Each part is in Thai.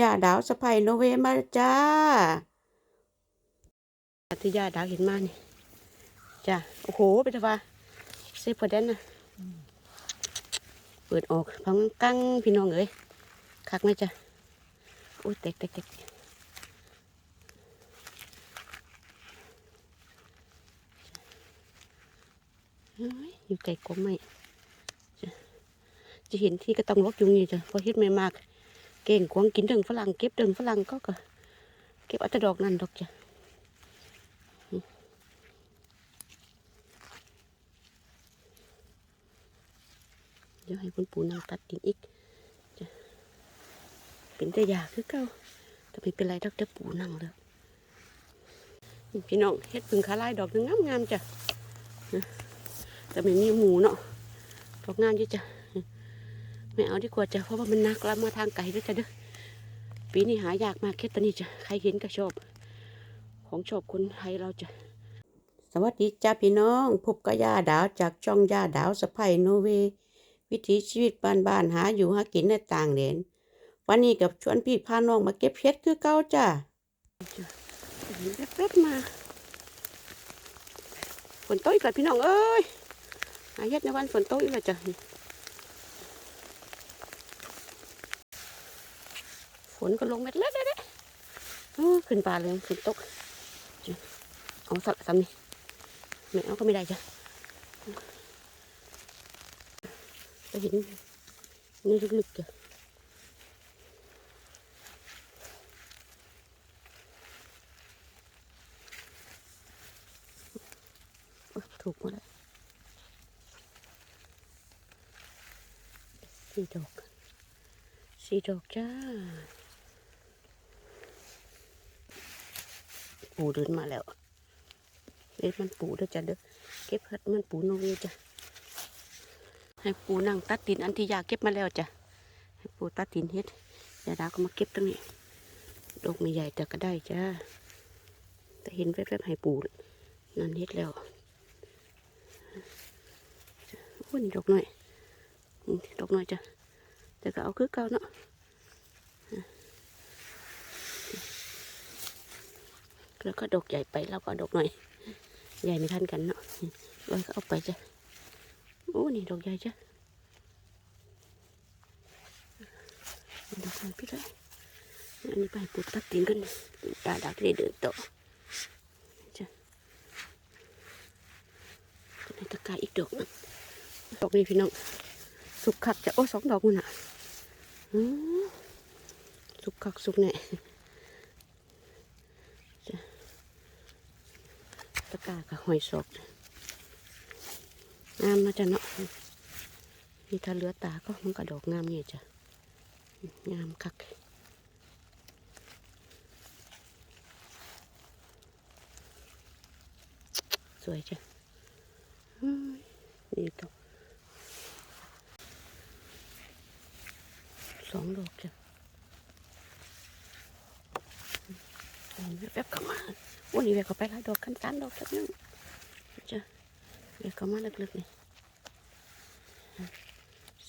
ย่าดาวสะพายโนเวมาจ้าที่ย่าดาวเห็นมานี่จ้าโอ้โหเป็นว่าเซฟพอดนนะเปิดออกพังกั้งพี่น้องเอ้ยคักไหมจ้ะโอ้ยเต็กเต็กเต็กอยู่ไกลกลมไหมจะจะเห็นที่ก็ต้องลกอยู่นี่จ้ะเพอเฮ็ดไม่มาก เก่งกวางกินถึงฝรั่งเก็บถึงฝรั่งก็ก็เก็บเอาแต่ดอกนั่นดอกจ้ะเดี๋ยวให้คุณปู่นั่งตัดกินอีกจ้ะเป็นแต่ยาคือเก่าแต่ไม่เป็นไรดอกเดี๋ยวปู่นั่งเลยพี่น้องเฮ็ดพึ่งขาลายดอกนึงงามๆจ้ะนะแต่ไม่มีหมูเนาะดอกงามอยู่จ้ะ ไม่เอาดีกว่าจ้ะเพราะว่ามันหนักแล้วมาทางไกลด้วยจ้ะเด้อปีนี้หายากมากแค่ตอนนี้จ้ะใครเห็นก็ชอบ ของชอบคนไทยเราจ้ะสวัสดีจ้าพี่น้องพบกับย่าดาวจากช่องย่าดาวสะพายโนเว วิถีชีวิตบ้านๆหาอยู่หากินในต่างแดนวันนี้กับชวนพี่พาน้องมาเก็บเห็ดคือเก่าจ้ะเห็นแป๊บๆมาฝนตกอีกแล้วพี่น้องเอ้ยหาเห็ดในวันฝนตกอีกแล้วจ้ะ นก็ลงเม็ดเล็กเลยขึ้นป่าเลยขึ้นตกเอาสักซ้ำนี่ไม่เอาก็ไม่ได้จ้ะไปเห็นนี่ลึกๆจ้ะถูกหมดเลยสี่ดอกสี่ดอกจ้า ปูเดินมาแล้วเด็ดมันปูเด้อจ้ะเด้อเก็บเห็ดมันปูโนเวจ้ะให้ปูนั่งตัดตินอันที่ยาเก็บมาแล้วจ้ะให้ปูตัดตินเฮ็ดยาดาก็มาเก็บตรงนี้ดอกไม่ใหญ่แต่ก็ได้จ้าแต่เห็นแวบๆให้ปูนั่นเฮ็ดแล้วจ้ะโอ้ยนี่ดอกหน่อยดอกหน่อยจ้ะแต่ก็เอาคือเก่าเนาะ แล้วก็ดอกใหญ่ไปแล้วก็ดอกหน่อย ใหญ่ไม่ทันกันเนาะร้อก็เอาไปจ้ะโอ้นี่ดอกใหญ่จ้ะดอกใหญ่พี่เลยอันนี้ไปปลูกตัดตินกันดาดาก็ได้เดินต่อจ้ะก็ในตะกร้อีกดอกนึงดอกนี้พี่น้องสุกคักจ้ะโอ้สองดอกมันอะสุกคักสุกแน่ ตะ กากับหอยสดงามนะจ๊ะเนาะนี่ถ้าเหลือตาก็มันกระดอกงามเนี่ยจ้ะงามคักสวยจ้ะนี่ตัวสองดอกจ้ะเห็น แวบเข้ามาวันนี้เวกเขาไปหลายดอกขั้นสามดอกสักนึงจ้ะเวกเขามาลึกๆนี่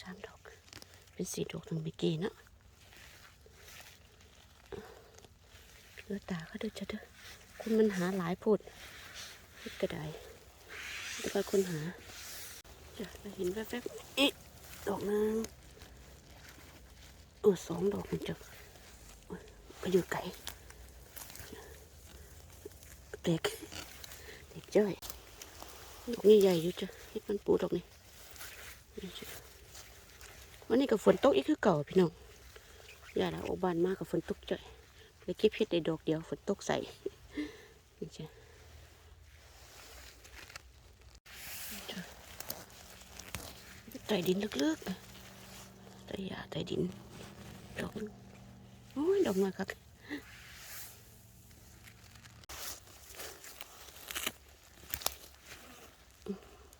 สามดอก เป็นสี่ดอกถึงเมื่อกี้เนาะเลือตาเขาเด้อจ้ะเด้อคุณมันหาหลายพูดก็ได้แต่ก็คนหาจ้ะเราเห็นแวบๆอีดอกนึงเออสองดอกมันจะโอ้ยก็อยู่ไกล เด็กเด็กจ้อยดอกนี้ใหญ่อยู่จ้ะเฮ็ดมันปูดอกนี่วันนี้กับฝนตกอีกคือเก่าพี่น้องอย่าละโอบานมากกับฝนตกจ้อยเลยเก็บเฮ็ดได้ดอกเดียวฝนตกใส่นี่จ้ะใต้ดินลึกๆใต้ยาใต้ดินดอกโอ้ยดอกมาครับ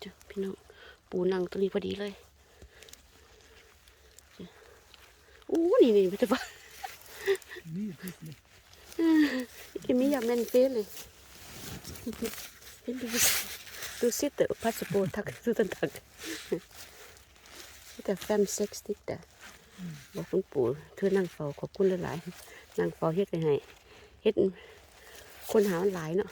จ้ะ พี่น้องปูนั่งตรงนี้พอดีเลยอู้นี่นี่ไม่ใช่ปะ Mir ist nicht. กินมีอยากแม่นเฟ้เลยเห็นดูดูสิเตอพาสปอร์ตทักดูตันทักแต่แฟมเซ็กซ์ติดแต่บอกคุณปู่เธอนั่งเฝ้าขอบคุณหลายๆนั่งเฝ้าเฮ็ดไปให้เฮ็ดคนหาหลายเนาะ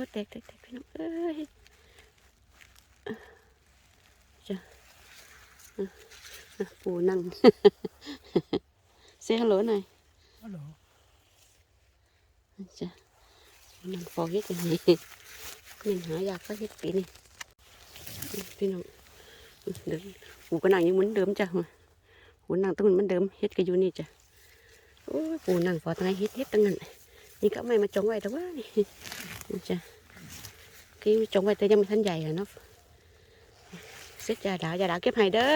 อ้แตกแตกแตกพี่น้องเอ้ยจ้ะอะอะปู่นั่งเสียฮัลโหลหน่อยฮัลโหลจ้ะนั่งเฝ้าเฮ็ดไปให้นี่หาอยากก็เฮ็ดปีนี่พี่น้องเดิมปู่ก็นั่งอยังเหมือนเดิมจ้ะปู่นั่งตรงนั้นเหมือนเดิมเฮ็ดก็อยู่นี่จ้ะโอ้ยปู่นั่งเฝ้าตั้งไงเฮ็ดเฮ็ดตั้งนั้นนี่ก็ไม่มาจองไว้แต่ว่านี่ นี่จ้ะกี้จองไว้แต่ยังไม่ทันใหญ่อะเนาะเสร็จยาดาวยาดาวเก็บให้เด้อ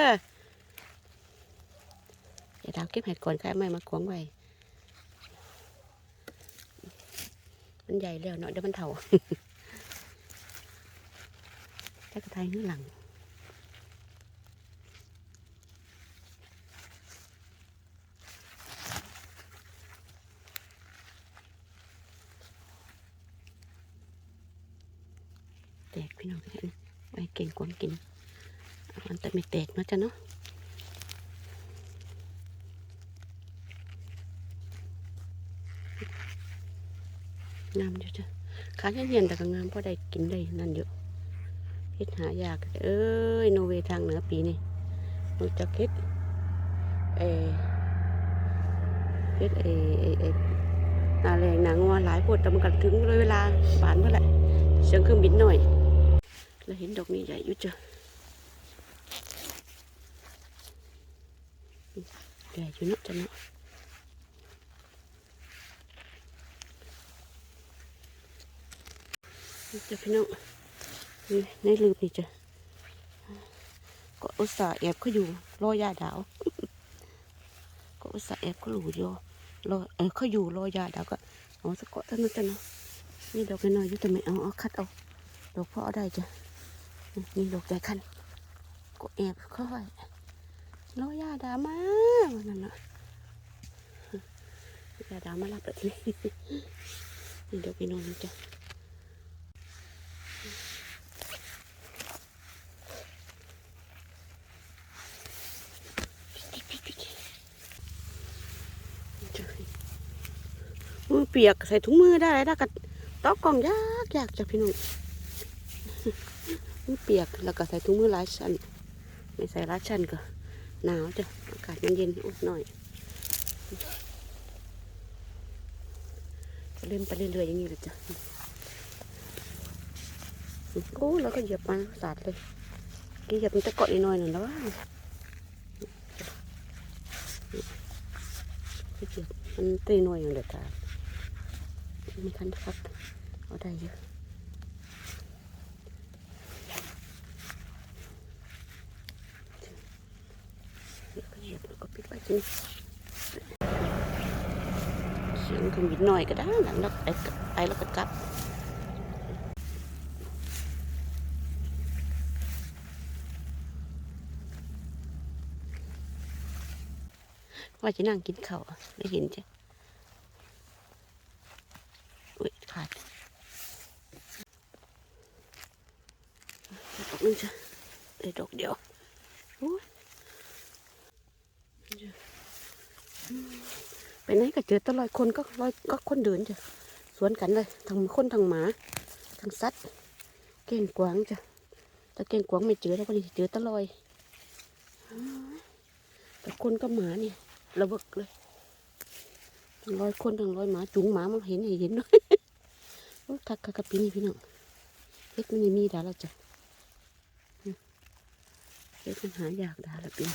ยาดาวเก็บให้ก่อนค่ะไม่มาขวางไว้มันใหญ่แล้วเนาะเดี๋ยวมันเถ่า ถ้ากระไทยข้างหลัง แตก พี่น้องไว้เก่งกวางกินอันแต่ไม่แตกนาะจ้ะเนาะงามอยู่จ้ะขาเหียนๆแต่ก็งามเพราะได้กินได้นั่นอยู่เฮ็ดหายากเอ้ยโนเวทางเหนือปีนี่รู้จักเฮ็ดเอเฮ็ดเอเอเอนาแรงนางงัวหลายปวดแต่มันกันถึงเลยเวลาบานเมื่อไหร่เสียงเครื่องบินหน่อย แล้วเห็นดอกนี้ใหญ่อยู่จ้ะใหญ่อยู่เนาะจ้ะเนาะจ้ะพี่น้องนี่ในลืบนี่จ้ะก็อุตส่าห์แอบเขาอยู่รอยาดาว ก็อุตส่าห์แอบเขาอยู่รอรอเออเขาอยู่รอยาดาวก็เอาสักเกาะเท่านั้นจ้ะเนาะนี่ดอกน้อยอยู่แต่ไม่เอาเอาคัดเอาดอกเพาะเอได้จ้ะ นี่ดอกใจคันก็แอบค่อยรอยาดามาวันนั้นน่ะยาดามารับแบบนี้นี่ดอกพี่น้องนี่จ้ะมือเปียกใส่ถุงมือได้ได้กัตอกกล่องยากยากจ้ะพี่น้อง มือเปียกแล้วก็ใส่ถุงมือหลายชั้นไม่ใส่หลายชั้นก็หนาวจ้ะอากาศมันเย็นอุดหน่อยเล่นไปเรื่อยๆอย่างนี้เลยจ้ะโอ้แล้วก็เหยียบมาสาดเลยกี่เหยียบมันจะเกาะอีกหน่อยหนึ่งแล้วว่าเหยียบมันตีหน่อยอย่างเด็ดขาดไม่ทันครับเอาได้เยอะ เดี๋ยวก็เหยียบแล้วก็ปิดไว้ทีนี้ เสียงเครื่องบินหน่อยก็ได้นะแล้วไปไปแล้วก็กลับว่าจะนั่งกินข้าวไม่เห็นจ้ะอุ้ยขาดดอกนึงจ้ะได้ดอกเดียวโอ้ย ไปไหนก็เจอตลอยคนก็ลอยก็คนเดินจ้ะสวนกันเลยทั้งคนทั้งหมาทั้งสัตว์เก่งกวางจ้ะแต่เก่งกวางไม่เจอแล้วก็นี่เจอตลอยแต่คนก็หมาเนี่ยระเบิกเลยทั้งร้อยคนทั้งร้อยหมาจุงหมามันเห็นให้เห็นด้วยโอ้คักคักกะปีนี่พี่น้องเฮ็ดมันนี่มีดาแล้วจ้ะเฮ็ดมันหายากดาละปี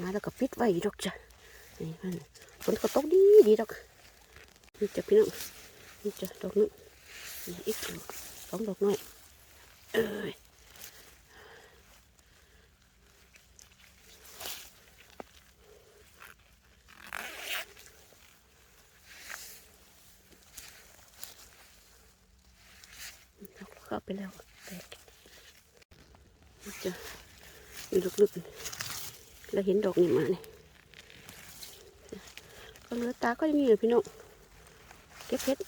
นะแล้วก็ปิดไว้ดอกจ้ะนี่มันฝนก็ตกดีดีดอกนี่จะพี่น้องนี่จะดอกนึงนี่อีกดอกสองดอกน้อยเอ้ยเข้าไปแล้วแตกจะมีลึกๆ แล้วเห็นดอกนี่มาเนี่ยก็เลือตาก็อย่างนี้เลยพี่น้องเก็บเพชร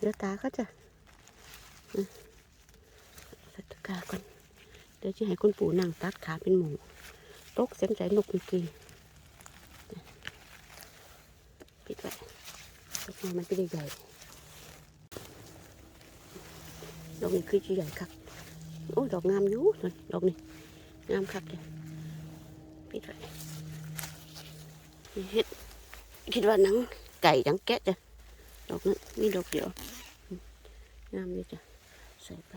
เลือตาก็จะส่ตกาก่อนเดี๋ยวจะให้คุณปู่นั่งตัดขาเป็นหมูตกเสียงใจนกเมื่อกี้ปิดไว้ดอกม้มันเป็นใหญ่ดอกนี้คือจะใหญ่คักโอ้ยดอกงามอยู่ดอกนี้งามคักเลย ปิดไว้นี่เห็ดคิดว่านังไก่หนังแกะจ้ะดอกนั้นมีดอกเดียวอืมงามดีจ้ะใส่ไป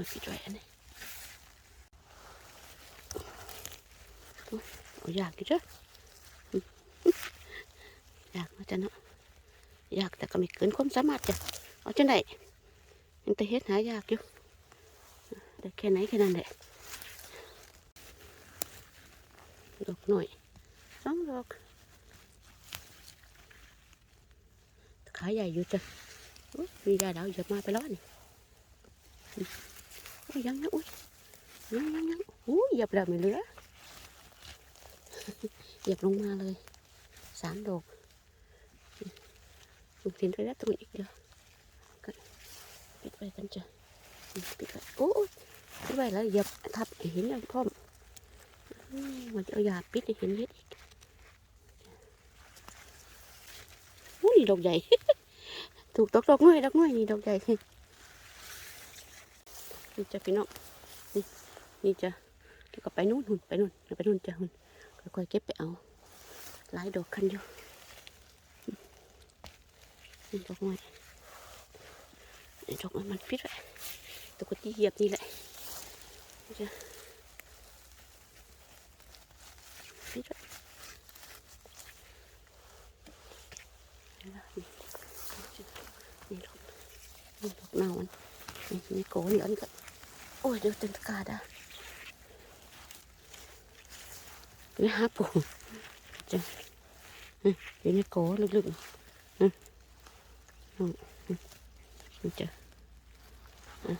อยพี่ช่วยอันนี้โอ้ยเอาอยากอยู่เจ้ะอยากมาจ้ะเนาะอยากแต่ก็ไม่เกินความสามารถจ้ะเอาจังไดยังแต่เฮ็ดหายากอยู่ได้แค่ไหนแค่นั้นแหละดอกหน่อยสองดอกขาใหญ่อยู่จ้ะมียาดาวเหยียบมาไปแล้วนี่โอ้ยยังยังอุ้ยยังยังยังอุ้ยเหยียบแล้วไม่เหลือเหยียบลงมากไปแล้วตัวอีกเดียวกัน ปิดไว้กันจ้ะอืมปิดไว้โอ้ยปิดไว้แล้วเหยียบทับให้เห็นแล้วพ่อมอืมมันจะเอายาปิดให้เห็ นเห็ดอีกอุ้ยดอกใหญ่ถูกดอกดอกน้อยดอกน้อยนี่ดอกใหญ่นี่จะพี่น้องนี่นี่จะแล้วก็ไปนู่นหุ่นไปนู่นไปนู่นจะหุ่นค่อยๆเก็บไปเอาหลายดอกคันอยู่นี่ดอกไม้นี่ดอกไม้มันพิษไว้ตัวก็ที่เหยียบนี่แหละนี่จะพิษไว้นี่ละนี่นี่ดอกนี่ดอกเน่ามันนี่นี่โกนี่อันนี้ก็ โอ้ยเดี๋ยวเต็มตะกร้าได้ไปหาปูจะอืมอยู่ในโกลึกๆอืมอืมอืมนี่จะอะ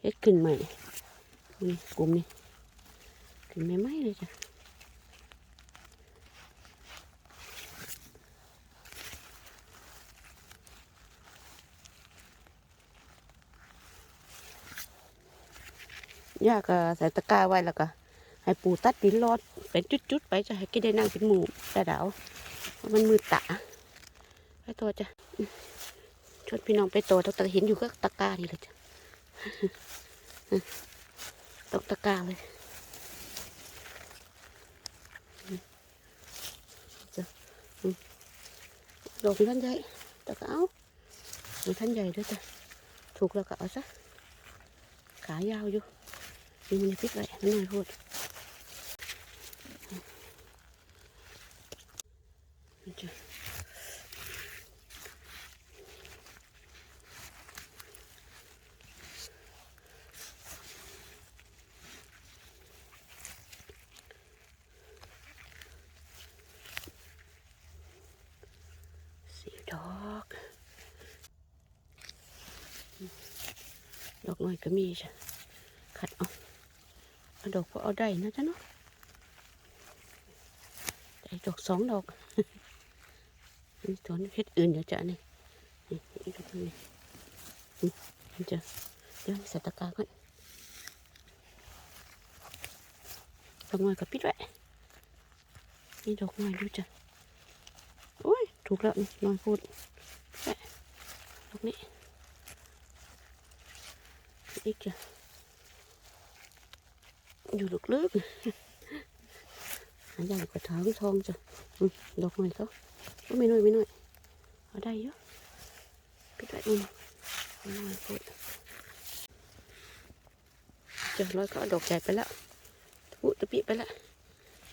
เฮ็ดขึ้นใหม่นี่กลุ่มนี้ขึ้นใหม่ๆเลยจ้ะ ย่าก็ใส่ตะกร้าไว้แล้วก็ ให้ปูตัดดินรอดเป็นจุดๆไปจะให้กินได้นั่งเป็นหมู่แต่ดาวเพราะมันมือตะไปตัวจ้ะชวนพี่น้องไปตัวตะเห็นอยู่ก็ตะกร้านี่เลยจ้ะตกตะกร้าเลยจ้ะดอกท่านใหญ่ต่ก็เอาดอกท่านใหญ่ด้วยจ้ะถูกแล้วก็เอาซะขายาวอยู่ มันจะพิษอะไรมันน่าโทษมันจะสีดอกดอกน้อยก็มีจ้ะขัดอาเอา ดอกพอเอาได้นะจ๊ะเนาะได้ดอกสองดอกนี่ตัวนี้เพชรอื่นเดี๋ยวจะนี่นี่อีกดอกนึงนี่มันจะเดี๋ยวใส่ตะกร้าก่อนดอกไม้กับปิดไว้นี่ดอกไม้ดูจ้ะโอ้ยถูกแล้วนี่น้อยพูดดอกนี้อีกจ้ะ อยู่ลึกๆหาใหญ่กว่าท้องทองจ้ะดอกหน่อยเขาก็ไม่น้อยไม่น้อยเอาได้เยอะปิดไว้อุ่นไม่น้อยพูดจ้ะร้อยก็เอาดอกใหญ่ไปแล้วทุตะปิไปแล้ว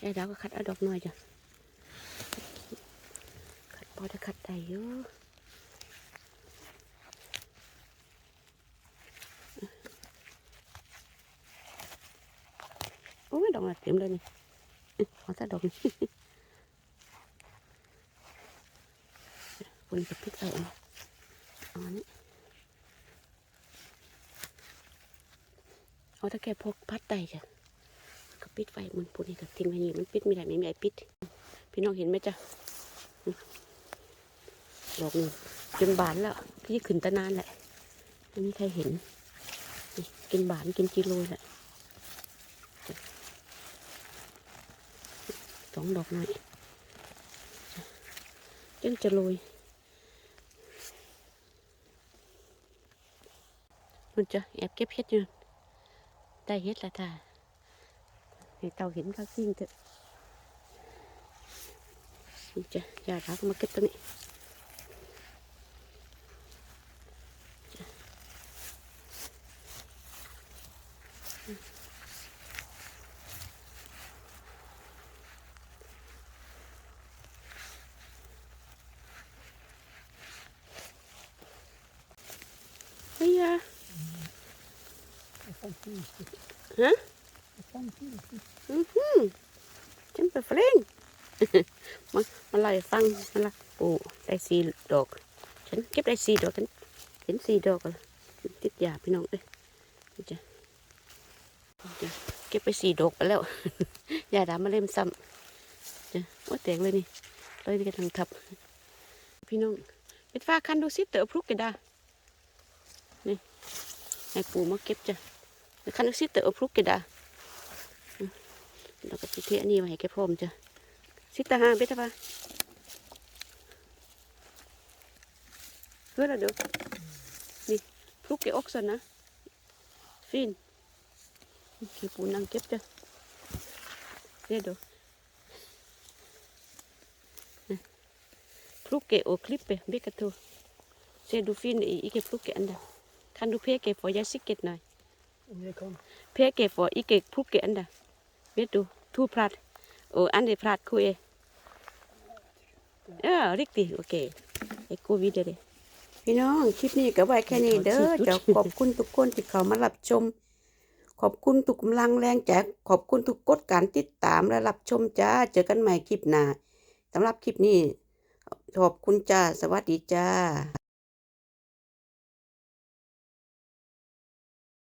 ยายดาวก็คัดเอาดอกน้อยจ้ะคัดพอจะคัดได้เยอะ โอ้ยดอกน่ะเต็มเลยนี่อื้อขอสักดอกนึ่งคุณจะพลิกเอาเอาอันนี้เอาถ้าแกพกพัดได้จ้ะก็ปิดไฟมันปุ่นนี่ก็ทิ้งไว้นี่มันปิดไม่ได้ไม่มีไอ้ปิด พี่น้องเห็นไหมจ๊ะดอกหนึ่งจนบานแล้วที่ขึ้นตะนานแหละไม่มีใครเห็นกินบานกินกิโลแหละ องดอกหน่อยจ้ะยังจะโรยมันจะแอบเก็บเห็ดอยู่นั่นได้เห็ดและท่าให้เต่าเห็นเขาซิ่งเถอะนี่จะยารักมาเก็บตัวนี้จ้ะเฮ้ยอะ I found two. ฮะอือหือฉันเป็นเฟรนมามาเล่ฟังมาละปลูกได้สี่ดอก ฉันเก็บได้สี่ดอกฉันเห็นสี่ดอกแล้วติดยาพี่น้องเลยนี่จ้ะจ้ะเก็บไปสี่ดอกไปแล้วยาดามาเล่มซ้ำจ้ะว่าแตกเลยนี่เลยนี่กันทางทับ พี่น้องเป็นฟ้าคันดูสิเต๋อพรุกกันดานี่ให้ปู่มาเก็บจ้ะ คันดูสิเตอพรุกกดาเราก็สิเทอันนี้มาให้แกพร้อมจ้ะสิตาหางเบตาปะเพื่ออะไรเดี๋ยวนี่พลุกแกออกซะนะฟินขี้ปูนังเก็บจ้ะเดี๋ยดี๋ยวนะพลุกแกโอคลิปไปเบกะตัวเซดูฟินอีอีแกพลุกแกอันดาคันดูเพแกฟอยาสิเก็ตหน่อย And here come. เพแกฟออีแกพลุกแกอันดาเบ็ดดูทูพลัดโอ้อันเดพลัดคุยเออริกดีโอเคไอ้กูวิดีโอเลยพี่น้อง คลิปนี้ก็ไว้แค่นี้เด้อจะขอบคุณทุกคนที่เข้ามารับชม ขอบคุณทุกกำลังแรงใจขอบคุณทุกกดการติดตามและรับชมจ้า เจอกันใหม่คลิปหน้าสำหรับคลิปนี้ ขอบคุณจ้า สวัสดีจ้า